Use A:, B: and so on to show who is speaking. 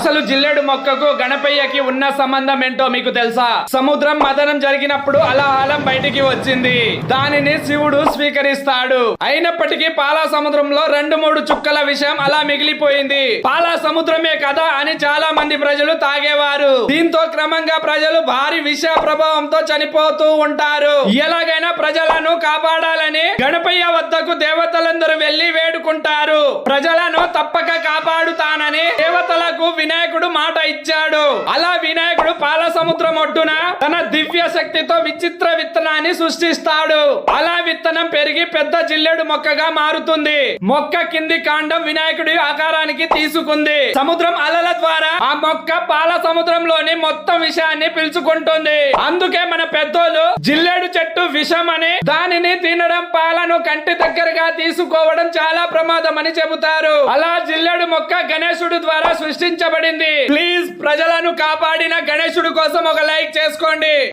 A: అసలు జిల్లెడు మొక్కకు గణపయ్యకి ఉన్న సంబంధం ఏంటో మీకు తెలుసా? సముద్రం మదనం జరిగినప్పుడు అలాహలం బయటికి వచ్చింది. దానిని శివుడు స్వీకరిస్తాడు. అయినప్పటికీ పాలా సముద్రంలో రెండు మూడు చుక్కల విషయం అలా మిగిలిపోయింది. పాలా సముద్రమే కదా అని చాలా మంది ప్రజలు తాగేవారు. దీంతో క్రమంగా ప్రజలు భారీ విష ప్రభావంతో చనిపోతూ ఉంటారు. ఎలాగైనా ప్రజల కాపాడాలని గణపయ్య వద్దకు దేవతలందరూ వెళ్ళి వేడుకుంటారు. ప్రజలను తప్పక కాపాడుతానని దేవతలకు వినాయకుడు మాట ఇచ్చాడు. అలా వినాయకుడు పాల సముద్రం ఒడ్డున తన దివ్య శక్తితో విచిత్ర విత్తనాన్ని సృష్టిస్తాడు. అలా విత్తనం పెరిగి పెద్ద జిల్లెడు మొక్కగా మారుతుంది. మొక్క కింది కాండం వినాయకుడి ఆకారానికి తీసుకుంది. సముద్రం అలల ద్వారా ఆ మొక్క పాల సముద్రంలోని మొత్తం విషయాన్ని పిలుచుకుంటుంది. అందుకే మన పెద్దోళ్ళు జిల్లెడు చెట్టు విషం అని దానిని తినడం పాలను కంటి దగ్గరగా తీసుకోవడం చాలా ప్రమాదం అని చెబుతారు. అలా జిల్లెడు మొక్క గణేశుడు ద్వారా సృష్టించబడింది. ప్లీజ్ ప్రజలను కాపాడిన గణేశుడు కోసం ఒక లైక్ చేసుకోండి.